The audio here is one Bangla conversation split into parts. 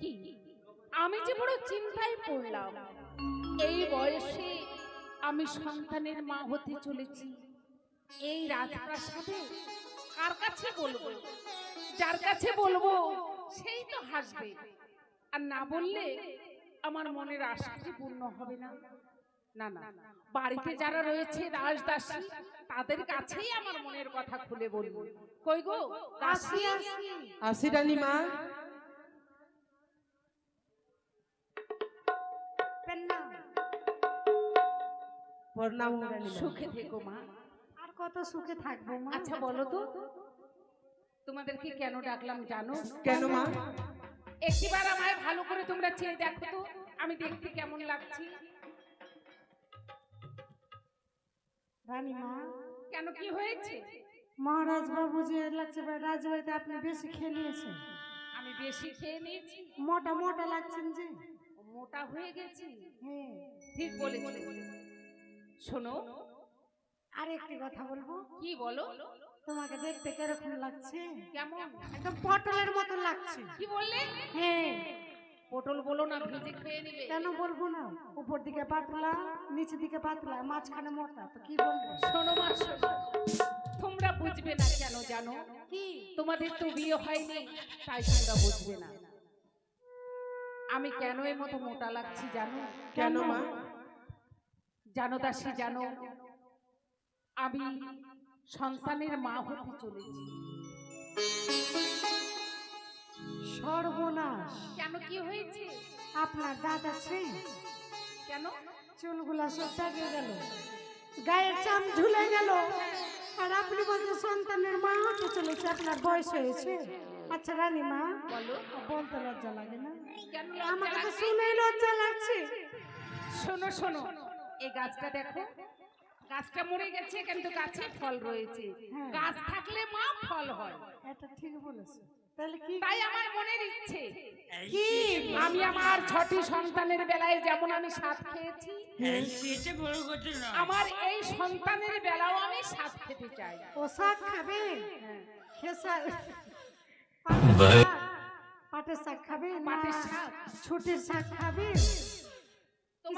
কি? আমি যে বড় চিন্তায় পড়লাম, এই বয়সে আমি সন্তানের মা হতে চলেছি। এই রাজপ্রাসাদে কার কাছে বলব? যার কাছে বলব, সেই তো হাসবে। আর না বললে আমার মনের আশাটি পূর্ণ হবে না। না না, বাড়িতে যারা রয়েছে রাজদাসী, তাদের কাছেই আমার মনের কথা খুলে বলব। কই গো, দাসী? আসি রানীমা প্রণাম সুখে থেকো মা। আর কত সুখে থাকব মা? আচ্ছা বলো তো। তোমাদেরকে কেন ডাকলাম জানো? কেন মা? একটিবার আমায় ভালো করে তোমরা চেয়ে দেখো তো। আমি দেখতে কেমন লাগছি। কেন কি হয়েছে? মহারাজ বাবু যে লাগছে রাজবাড়িতে আপনি বেশি খেয়ে নিয়েছেন। আমি বেশি খেয়ে নিয়েছি। মোটা মোটা লাগছেন যে। মোটা হয়ে গেছি। হ্যাঁ। ঠিক বলেছি। শোনো আর একটি কথা বলব? কি বলো? তোমাকে দেখতে কীরকম লাগছে? কেমন? একদম পটলের মতো লাগছে। কি বললে? হ্যাঁ। পটল বলো না ভেজে খেয়ে নিবে। কেন বলব না? উপর দিকে পাতলা নিচে দিকে পাতলা মাঝখানে মোটা তো কি বলব? শোনো মা শোনো। তোমরা বুঝবে না কেন জানো? কি? তোমাদের তো বিয়ে হয়নি তাই তোমরা বুঝবে না। আমি কেন এর মতো মোটা লাগছি জানো? কেন মা? জানো দাসী জানো আমি সন্তানের মা হতে চলেছি। সর্বনাশ। কেন কি হয়েছে? আপনার দাঁত আছে কেন? চুলগুলা সব দাগিয়ে গেল। গায়ের চাম ঝুলে গেল। আর আপনি বলতে সন্তানের মা হতে চলেছে আপনার বয়স হয়েছে। আচ্ছা রানী মা বলো। বলতে লজ্জা লাগে না। আমাকে তো শুনেই লজ্জা লাগছে। শোনো শোনো। এই গাছটা দেখো। গাছটা মরে গেছে কিন্তু গাছে ফল রয়েছে। হ্যাঁ। গাছ থাকলে মা ফল হয়। এটা ঠিক বলেছে। তাহলে কি তাই আমার মনের ইচ্ছে। কি? আমি আমার ছটি সন্তানের বেলায় যেমন আমি সাত খেয়েছি আমার এই সন্তানের বেলাও আমি সাত খেতে চাই। ও শাক খাবে? হ্যাঁ। খেসা পাটের শাক খাবে না? পাটের শাক? ছুটির শাক খাবে?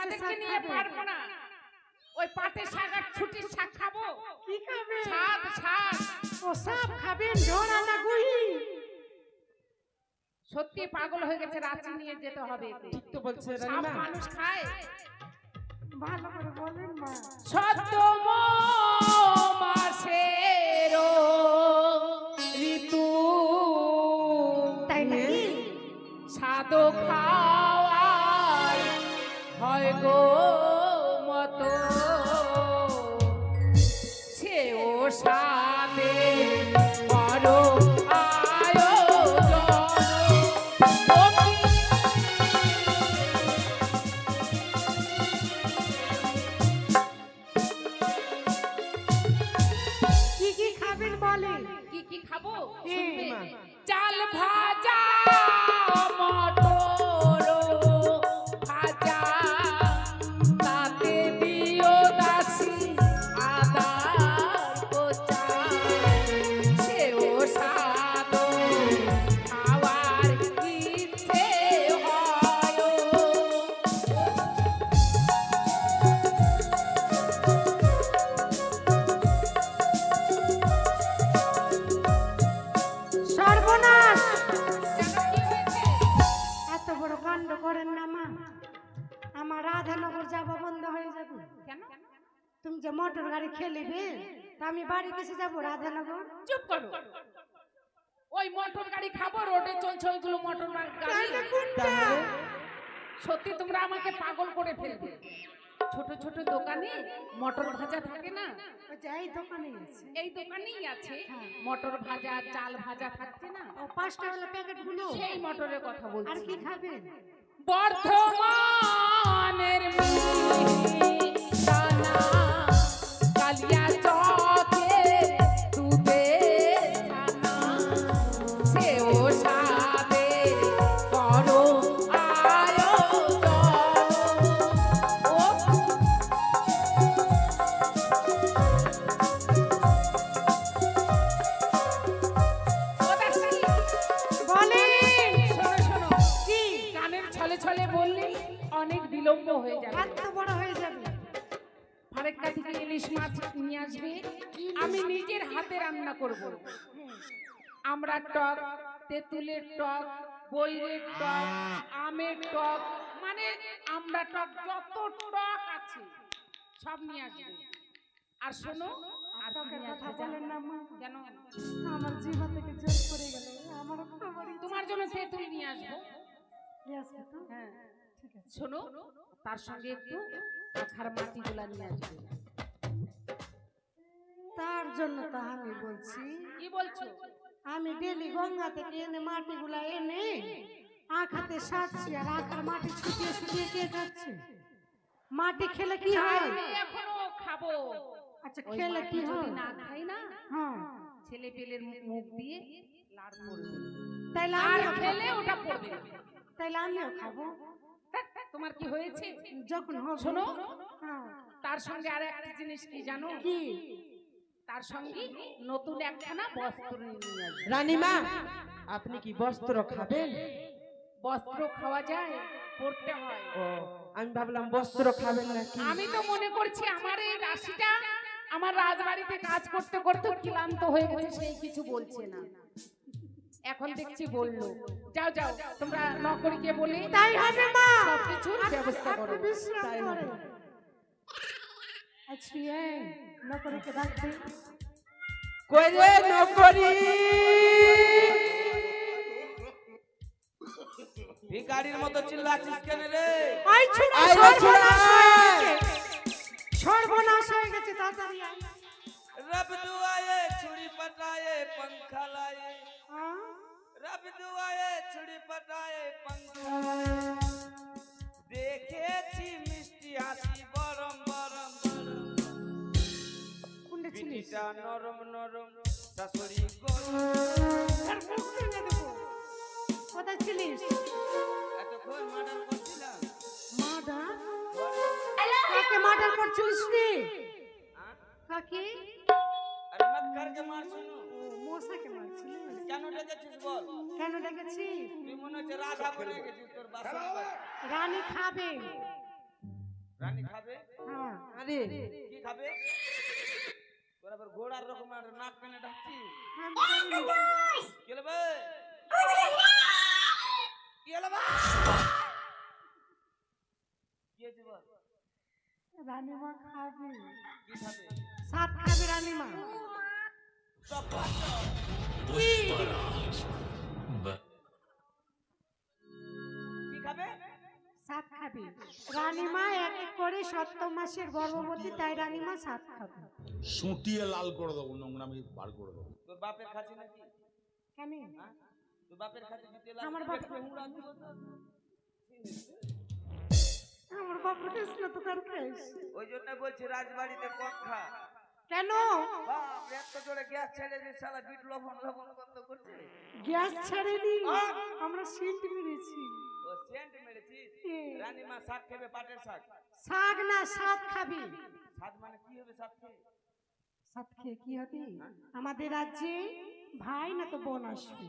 তোমাদেরকে নিয়ে পারব না। ওই পাটের শাক আর ছুটির শাক খাব। কি খাবে? শাক শাক। ও সব খাবেন ঝোড়া না গুহি সত্যি পাগল হয়ে গেছে রাঁচি নিয়ে যেতে হবে ঠিক তো বলছে রানীমা। মানুষ খায়। ভালো করে বলেন মা। সপ্তম হয় গো। মোটর গাড়ি খেলিবে তা আমি বাড়ি কিসে যাব রাধানগর। চুপ করো। ওই মোটর গাড়ি খাব রোডে চলছে ওইগুলো মোটর গাড়ি। সত্যি তোমরা আমাকে পাগল করে ফেলবে। ছোট ছোট দোকানে মটর ভাজা থাকে না? এই দোকানে আছে। এই দোকানেই আছে। হ্যাঁ। মটর ভাজা চাল ভাজা থাকছে না? ও পাঁচটা বেলা প্যাকেটগুলো সেই মটরের কথা বলছি। আর কি খাবেন? বর্ধমানের মিষ্টানা আসবে আমি নিজের হাতে রান্না করব। আমরা টক তেঁতুলের টক বইয়ের টক আমের টক মানে আমরা টক যত টক আছে সব নিয়ে আসবে। আর শোনো আর কি কথা বলেন না মা। কেন? আমার থেকে পড়ে গেল। আমার তোমার জন্য তেঁতুল নিয়ে আসব। নিয়ে আসবে তো? হ্যাঁ। ঠিক আছে। শোনো তার সঙ্গে একটু পাখার মাটিগুলা নিয়ে আসবে। তার জন্য তো আমি বলছি কি বলছো? আমি ডেলি গঙ্গা থেকে এনে মাটিগুলা এনে আখাতে সারছি আর আখার মাটি ছুটিয়ে ছুটিয়ে কে যাচ্ছে। মাটি খেলে কি হয়? এখনও খাব। আচ্ছা খেলে কি হয়? না খাই না হ্যাঁ। ছেলে পেলের মুখ দিয়ে লাড় পড়বে। তাইলে আর খেলে ওটা পড়বে। তাইলে আমিও খাব। তোমার কি হয়েছে? যখন শোনো হ্যাঁ। তার সঙ্গে আর একটা জিনিস কি জানো? কি? তার সঙ্গে নতুন একখানা বস্ত্র নিয়ে আসবে। রানীমা আপনি কি বস্ত্র খাবেন? বস্ত্র খাওয়া যায় পড়তে হয়। ও আমি ভাবলাম বস্ত্র খাবেন নাকি? আমি তো মনে করছি আমার এই রাশিটা আমার রাজবাড়িতে কাজ করতে করতে ক্লান্ত হয়ে গেছে সেই কিছু বলছে না। এখন দেখছি বলল যাও যাও তোমরা নকরিকে বলে তাই হবে মা। সবকিছুর ব্যবস্থা করো। তাই হবে। করেন আচ্ছা এই নকরিকে ডাকতে কই রে নকরি ভিখারির মতো চিল্লাচ্ছিস কেন রে আই ছোড়া আই রে ছোড়া, সর্বনাশ হয়ে গেছে সর্বনাশ হয়ে গেছে তাড়াতাড়ি আই रब दुआए छुड़ी पटाए पंखा लाए হ্যাঁ? रब दुआए छुड़ी पटाए पंखा लाए দেখেছি পিঠিটা নরম নরম। শাশুড়ি দেবো কোথায় ছিলিস? এতক্ষণ মার্ডার করছিলাম। মাডা কাকে মার্ডার করছিলিস রে? হ্যাঁ? কাকে? আরে মত করকে কেন ডেকেছিস বল? কেন ডেকেছি তুই মনে হচ্ছে রাধা বনে গেছিস তোর বাসা। রানী খাবে। রানী খাবে? হ্যাঁ। আরে। কি খাবে? তোর ঘোড়ার রকম আর নাক কানে ডাকছিস আমি জানি। কি হলো কি হলো বে? কি হয়েছে বল? রানীমা খাবে কি খাবে? সাত খাবে রানীমা কি খাবে? সাত খাবে রানীমা এক এক করে সপ্তম মাসের গর্ভবতী তাই রানীমা সাত খাবে সুটিয়ে লাল করে দেবো নোংরামি বার করে দেবো। তোর বাপের খাচ্ছি নাকি? কেন? হ্যাঁ? তোর বাপের খাচ্ছি দিতে আমার বাপ- দিব তো। আমার বাবা কৃষ্ণ তো কার খাইস ওই জন্য বলছি রাজবাড়িতে কম খা কেন? বাপ এত জোরে গ্যাস ছেড়ে দিয়ে শালা বিট লবণ লবণ বন্ধ করছে। গ্যাস ছেড়ে ছাড়েনি আমরা সিল্ট মেরেছি। ও সেন্ট মেরেছিস? হুম। রানীমা শাক খেবে পাটের শাক। শাক না সাত খাবি। শাক মানে কি হবে শাক খেয়ে? সাত খেয়ে কি হবে? আমাদের রাজ্যে ভাই না তো বোন আসবে।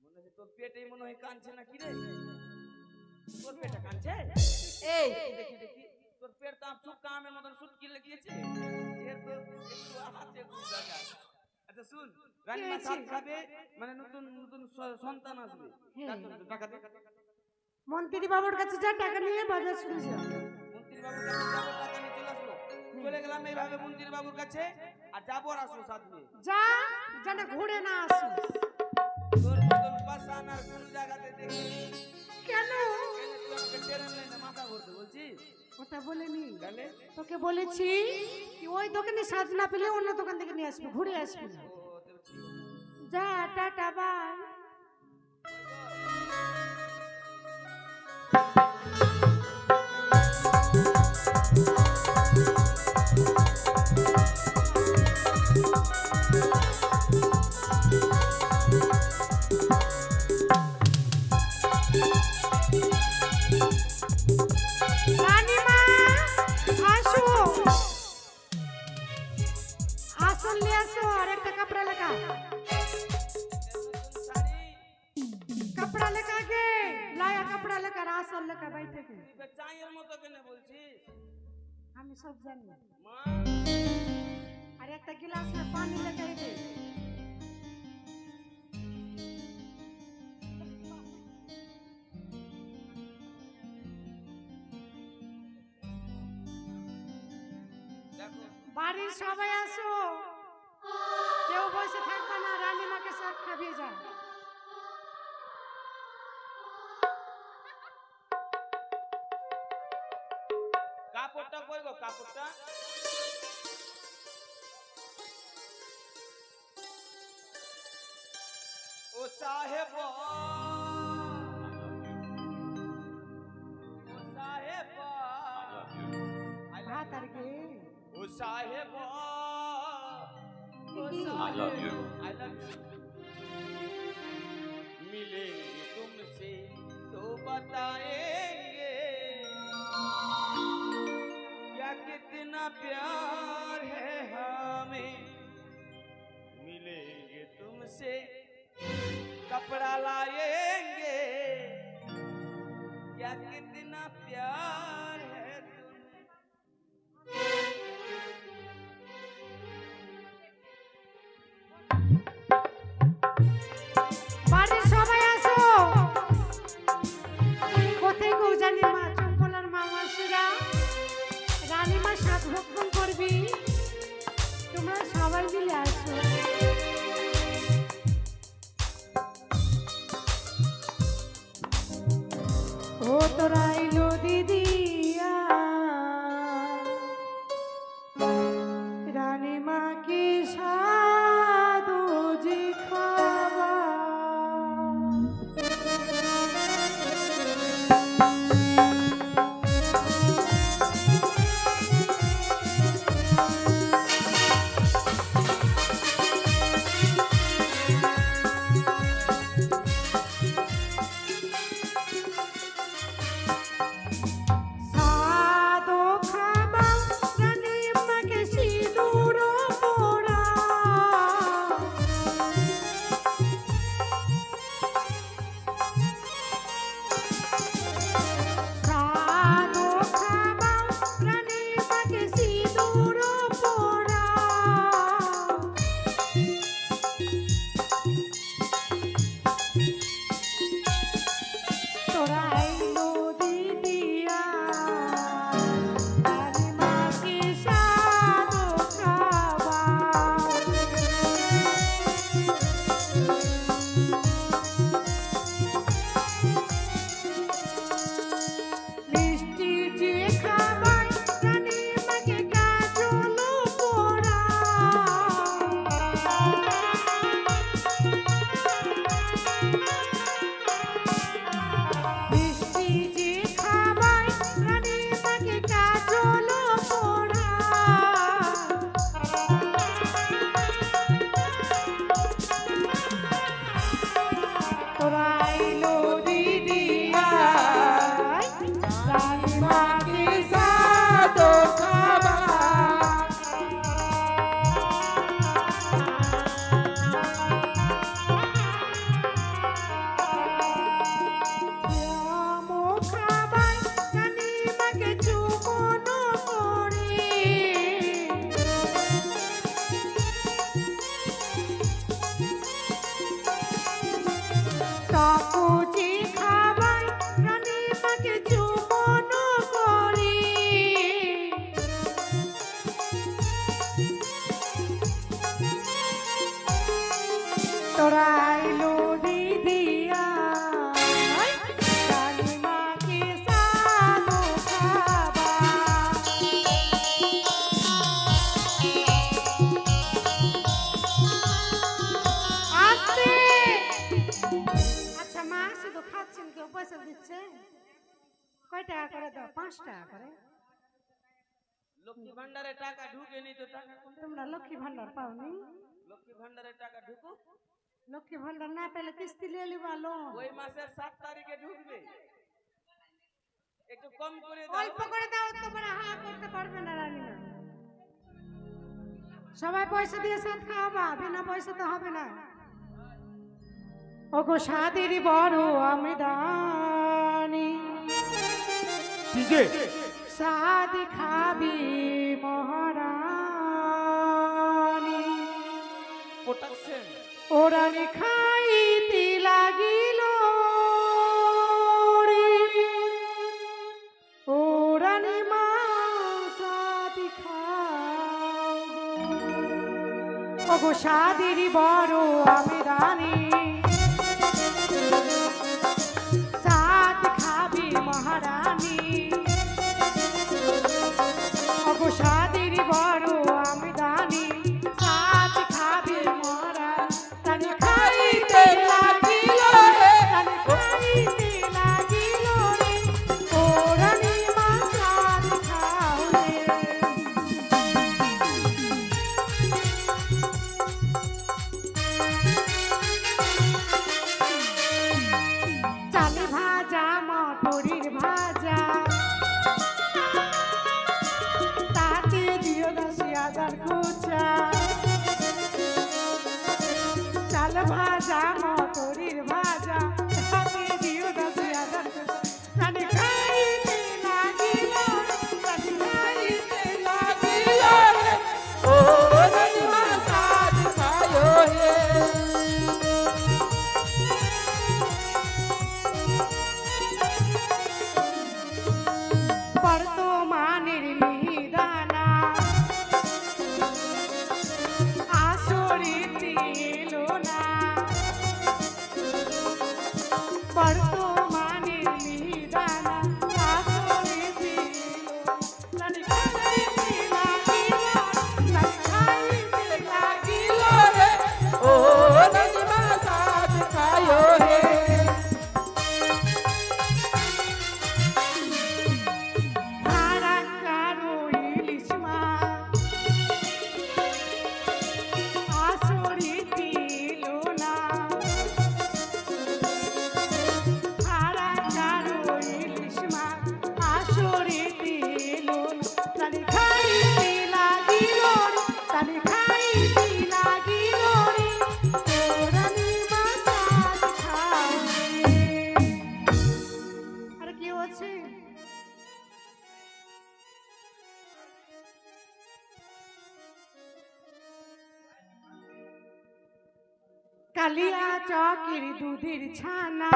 মনে হচ্ছে তোর পেটেই মনে হয় কাঁদছে না কি রে? তোর পেটে কাঁদছে? এই। দেখি দেখি। তোর পেট তো চুপকা আমের মতন সুটকি লেগেছে। এর তো একটু আছে একটু জায়গা আচ্ছা শুন রানীমা হয়েছে? খাবে? মানে নতুন নতুন সন্তান আসবে। তার জন্য টাকা দে। মন্ত্রী বাবুর কাছে যা টাকা নিয়ে বাজার শুরু যা মন্ত্রী বাবুর কাছে টাকা চলে গেলাম এইভাবে মন্ত্রী বাবুর কাছে আর যাব আর আসব সাথ নিয়ে। যা যেন ঘুরে না আসিস। তোর মতন পাশান আর কোন জায়গাতে দেখি কেন? এনে তুই আমাকে ট্রেন লাইনে মাথা ঘুরতে বলছিস? ওটা বলেনি। তোকে বলেছি কি ওই দোকানে সাজ না পেলে অন্য দোকান থেকে নিয়ে আসবি ঘুরে আসবি যা টাটা বাই। বাড়ির সবাই আসো। কেউ বসে থাকবে না, রানীমাকে সব খাবিয়ে যায় কাপড়টা কই গো কাপড়টা। ও সাহেব I love you. I love you. मिलेंगे तुमसे तो बताएँगे। क्या कितना प्यार है हमें। मिलेंगे तुमसे कपड़ा लाएँगे। क्या कितना प्यार কয় টাকা করে দাও? পাঁচ টাকা করে। লক্ষ্মী ভান্ডারে টাকা ঢুকে নি তো টাকা তোমরা লক্ষ্মী ভান্ডার পাওনি? লক্ষ্মী ভান্ডারে টাকা ঢুকুক। লক্ষ্মী ভান্ডার না পেলে কিস্তি নিয়ে লিবা লোন ওই মাসের সাত তারিখে ঢুকবে। একটু কম করে দাও। অল্প করে দাও তোমরা হা করতে পারবে না রানীমা সবাই পয়সা দিয়ে সাথ খাওয়াবা বিনা পয়সা তো হবে না। ওগো সাদের বড় আমি দানি সাদ খাবি মহারানী। প্রোটেকশন ওরানি খাইতে লাগিল ওরানি মা খাও ওগো সাদিরি বড় আমি রানী দুধের ছানা।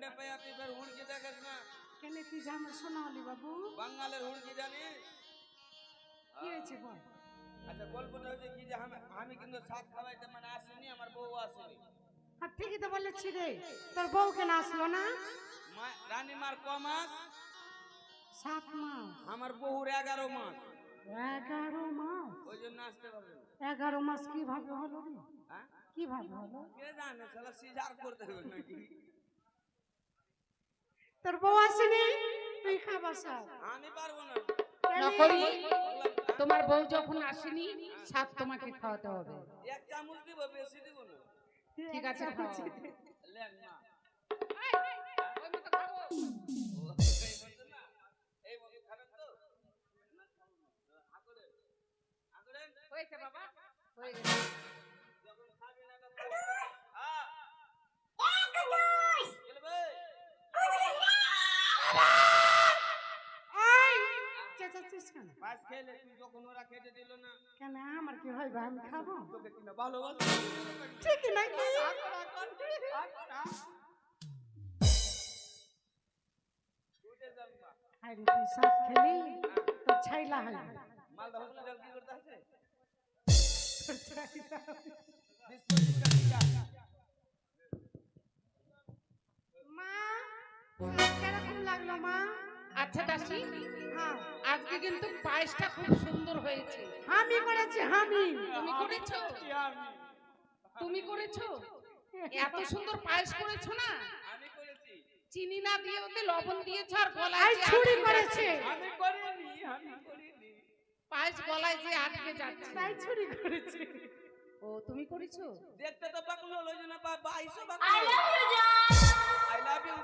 ঝাড়খণ্ডে পেয়ে তুই ফের হুড়কি দেখিস না। কেন তুই জামা শোনালি বাবু? বাঙালের হুড়কি জানিস? কি হয়েছে বল? আচ্ছা গল্পটা হচ্ছে কি যে আমি আমি কিন্তু সাত খাওয়াইতে মানে আসিনি আমার বউ আসেনি। আর ঠিকই তো বলেছি রে তোর বউ কেন আসলো না? মা রানীমার ক মাস? সাত মাস। আমার বহুর এগারো মাস। এগারো মাস? ওই জন্য আসতে পারবে এগারো মাস কীভাবে হলো রে? হ্যাঁ? কীভাবে হলো? কে জানে শালা সিজার করতে হবে নাকি? তোর বউ আসেনি তুই খাবার আমি পারব না। নকরি তোমার বউ যখন আসেনি সাপ তোমাকে খাওয়াতে হবে। এক চামচ দিব বেশি দিব না। ঠিক আছে খাও লেন মা। ওই মতো খাব। ও, এই মতো না এই মতো খাবেন তো না, খাব না। আকড়েন। আকড়েন। হয়েছে বাবা হয়ে গেছে যখন খাবি না তখন হ্যাঁ গেলে এই চেঁচাচ্ছিস কেন? পাঁচ খেলে তুই যখন ওরা খেতে দিল না। কেন আমার কি হয় বা আমি খাব? তোকে কিনা ভালোবাসি ঠিক নাকি? আরে তুই সাপ খেলি? তোর ছাইলা হয় মালদা হসপিটাল কি করতে আছে? মা সাপ লাগল মা? আচ্ছা দাসি হ্যাঁ। আজকে কিন্তু পায়েসটা খুব সুন্দর হয়েছে। আমি করেছি আমি তুমি করেছ? তুমি করেছ? এত সুন্দর পায়েস করেছ না? আমি করেছি। চিনি না দিয়ে ওতে লবণ দিয়েছ আর গলায় আই যে ছুরি করেছে যাচ্ছে। আমি করিনি আমি করিনি। পায়েস গলায় যে আটকে যাচ্ছে। তাই ছুরি করেছে। ও তুমি করেছ? দেখতে তো পাকলো ওই জন্য বা বাইশো পাকলো I love you I love you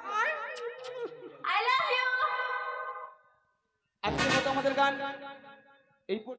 আজকের মতো আমাদের গান এই পর্যন্ত।